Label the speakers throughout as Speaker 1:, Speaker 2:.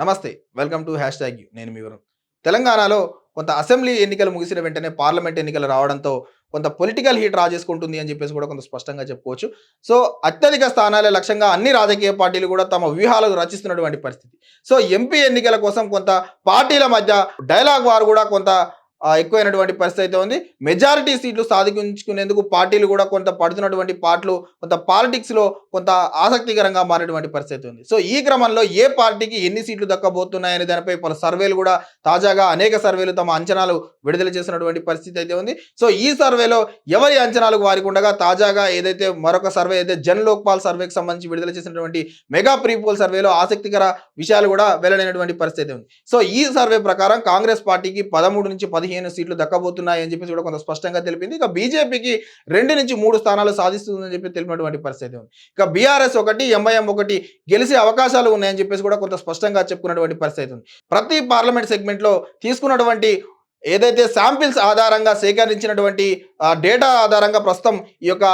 Speaker 1: నమస్తే welcome to hashtag you. నేను మీ వరుణ్. తెలంగాణలో కొంత అసెంబ్లీ ఎన్నికలు ముగిసిన వెంటనే పార్లమెంట్ ఎన్నికలు రావడంతో కొంత పొలిటికల్ హీట్ రాజేసుకుంటుంది అని చెప్పేసి కూడా కొంత స్పష్టంగా చెప్పుకోవచ్చు. సో అత్యధిక స్థానాలే లక్ష్యంగా అన్ని రాజకీయ పార్టీలు కూడా తమ వ్యూహాలకు రచిస్తున్నటువంటి పరిస్థితి. సో ఎంపీ ఎన్నికల కోసం కొంత పార్టీల మధ్య డైలాగ్ వారు కూడా కొంత ఎక్కువైనటువంటి పరిస్థితి అయితే ఉంది. మెజారిటీ సీట్లు సాధించుకునేందుకు పార్టీలు కూడా కొంత పడుతున్నటువంటి పాటలు కొంత పాలిటిక్స్లో కొంత ఆసక్తికరంగా మారినటువంటి పరిస్థితి ఉంది. సో ఈ క్రమంలో ఏ పార్టీకి ఎన్ని సీట్లు దక్కబోతున్నాయనే దానిపై పలు సర్వేలు కూడా తాజాగా అనేక సర్వేలు తమ అంచనాలు విడుదల చేసినటువంటి పరిస్థితి అయితే ఉంది. సో ఈ సర్వేలో ఎవరి అంచనాలకు వారికి ఉండగా తాజాగా ఏదైతే మరొక సర్వే అయితే జన్ లోక్పాల్ సర్వేకి సంబంధించి విడుదల చేసినటువంటి మెగా ప్రీపోల్ సర్వేలో ఆసక్తికర విషయాలు కూడా వెల్లడైనటువంటి పరిస్థితి ఉంది. సో ఈ సర్వే ప్రకారం కాంగ్రెస్ పార్టీకి పదమూడు నుంచి పదిహేను సీట్లు దక్కబోతున్నాయని చెప్పేసి కూడా కొంత స్పష్టంగా తెలిపింది. ఇక బీజేపీకి రెండు నుంచి మూడు స్థానాలు సాధిస్తుందని చెప్పి తెలిపినటువంటి పరిస్థితి ఉంది. ఇక బీఆర్ఎస్ ఒకటి ఎంఐఎం ఒకటి గెలిచే అవకాశాలు ఉన్నాయని చెప్పేసి కూడా కొంత స్పష్టంగా చెప్పుకున్నటువంటి పరిస్థితి ఉంది. ప్రతి పార్లమెంట్ సెగ్మెంట్లో తీసుకున్నటువంటి ఏదైతే శాంపిల్స్ ఆధారంగా సేకరించినటువంటి డేటా ఆధారంగా ప్రస్తుతం ఈ యొక్క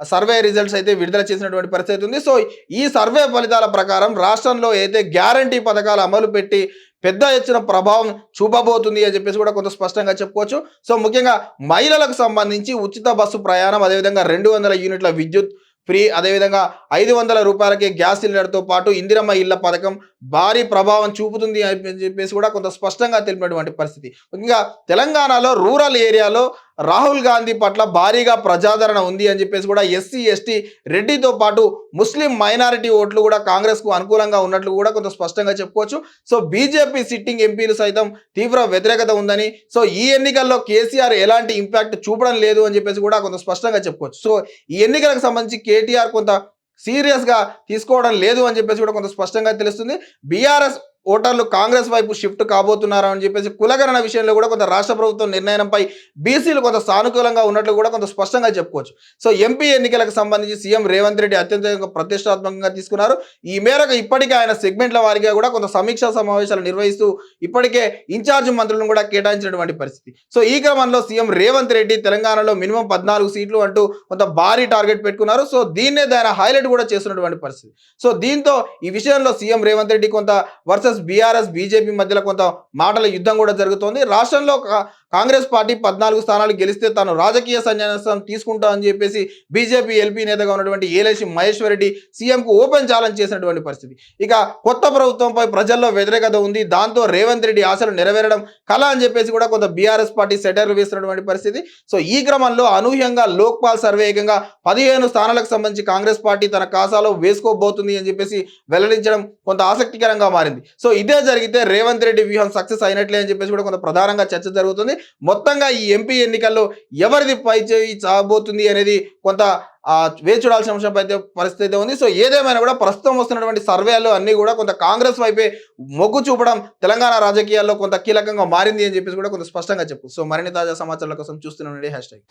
Speaker 1: సర్వే రిజల్ట్స్ అయితే విడుదల చేసినటువంటి పరిస్థితి ఉంది. సో ఈ సర్వే ఫలితాల ప్రకారం రాష్ట్రంలో అయితే గ్యారంటీ పథకాలు అమలు పెట్టి పెద్ద ఎత్తున ప్రభావం చూపబోతుంది అని చెప్పేసి కూడా కొంత స్పష్టంగా చెప్పుకోవచ్చు. సో ముఖ్యంగా మహిళలకు సంబంధించి ఉచిత బస్సు ప్రయాణం అదేవిధంగా రెండు వందల యూనిట్ల విద్యుత్ ఫ్రీ అదేవిధంగా ఐదు వందల రూపాయలకి గ్యాస్ సిలిండర్తో పాటు ఇందిరమ్మ ఇళ్ళ పథకం భారీ ప్రభావం చూపుతుంది అని చెప్పేసి కూడా కొంత స్పష్టంగా తెలిపినటువంటి పరిస్థితి. ముఖ్యంగా తెలంగాణలో రూరల్ ఏరియాలో రాహుల్ గాంధీ పట్ల భారీగా ప్రజాదరణ ఉంది అని చెప్పేసి కూడా ఎస్సీ ఎస్టీ రెడ్డితో పాటు ముస్లిం మైనారిటీ ఓట్లు కూడా కాంగ్రెస్కు అనుకూలంగా ఉన్నట్లు కూడా కొంత స్పష్టంగా చెప్పుకోవచ్చు. సో బీజేపీ సిట్టింగ్ ఎంపీలు సైతం తీవ్ర వ్యతిరేకత ఉందని సో ఈ ఎన్నికల్లో కేసీఆర్ ఎలాంటి ఇంపాక్ట్ చూపడం లేదు అని చెప్పేసి కూడా కొంత స్పష్టంగా చెప్పుకోవచ్చు. సో ఈ ఎన్నికలకు సంబంధించి కేటీఆర్ కొంత సీరియస్గా తీసుకోవడం లేదు అని చెప్పేసి కూడా కొంత స్పష్టంగా తెలుస్తుంది. బీఆర్ఎస్ ఓటర్లు కాంగ్రెస్ వైపు షిఫ్ట్ కాబోతున్నారు అని చెప్పేసి కులగణన విషయంలో కూడా కొంత రాష్ట్ర ప్రభుత్వం నిర్ణయంపై బీసీలు కొంత సానుకూలంగా ఉన్నట్లు కూడా కొంత స్పష్టంగా చెప్పుకోవచ్చు. సో ఎంపీ ఎన్నికలకు సంబంధించి సీఎం రేవంత్ రెడ్డి అత్యంత ప్రతిష్టాత్మకంగా తీసుకున్నారు. ఈ మేరకు ఇప్పటికే ఆయన సెగ్మెంట్ల వారిగా కూడా కొంత సమీక్షా సమావేశాలు నిర్వహిస్తూ ఇప్పటికే ఇన్ఛార్జ్ మంత్రులను కూడా కేటాయించినటువంటి పరిస్థితి. సో ఈ క్రమంలో సీఎం రేవంత్ రెడ్డి తెలంగాణలో మినిమం పద్నాలుగు సీట్లు అంటూ కొంత భారీ టార్గెట్ పెట్టుకున్నారు. సో దీన్నే దాని హైలైట్ కూడా చేస్తున్నటువంటి పరిస్థితి. సో దీంతో ఈ విషయంలో సీఎం రేవంత్ రెడ్డి కొంత వర్సెస్ బీఆర్ఎస్ బీజేపీ మధ్యలో కొంత మాటల యుద్ధం కూడా జరుగుతోంది. రాష్ట్రంలో కాంగ్రెస్ పార్టీ పద్నాలుగు స్థానాలు గెలిస్తే తాను రాజకీయ సన్యాసం తీసుకుంటా అని చెప్పేసి బీజేపీ ఎల్పీ నేతగా ఉన్నటువంటి ఏలేసి మహేశ్వర్ రెడ్డి సీఎంకు ఓపెన్ ఛాలెంజ్ చేసినటువంటి పరిస్థితి. ఇక కొత్త ప్రభుత్వంపై ప్రజల్లో వ్యతిరేకత ఉంది. దాంతో రేవంత్ రెడ్డి ఆశలు నెరవేరడం కళ అని చెప్పేసి కూడా కొంత బీఆర్ఎస్ పార్టీ సెటర్లు వేస్తున్నటువంటి పరిస్థితి. సో ఈ క్రమంలో అనూహ్యంగా లోక్పాల్ సర్వే ఏకంగా పదిహేను స్థానాలకు సంబంధించి కాంగ్రెస్ పార్టీ తన కాసాలో వేసుకోబోతుంది అని చెప్పేసి వెల్లడించడం కొంత ఆసక్తికరంగా మారింది. సో ఇదే జరిగితే రేవంత్ రెడ్డి వ్యూహం సక్సెస్ అయినట్లే అని చెప్పేసి కూడా కొంత ప్రధానంగా చర్చ జరుగుతుంది. మొత్తంగా ఈ ఎంపీ ఎన్నికల్లో ఎవరిది పై చేయి చాబోతుంది అనేది కొంత వేచి చూడాల్సిన అంశం అయితే పరిస్థితి అయితే ఉంది. సో ఏదేమైనా కూడా ప్రస్తుతం వస్తున్నటువంటి సర్వేలు అన్నీ కూడా కొంత కాంగ్రెస్ వైపే మొగ్గు చూపడం తెలంగాణ రాజకీయాల్లో కొంత కీలకంగా మారింది అని చెప్పేసి కూడా కొంత స్పష్టంగా చెప్పు. సో మరిన్ని తాజా సమాచారాల కోసం చూస్తున్నాం హ్యాష్ ట్యాగ్.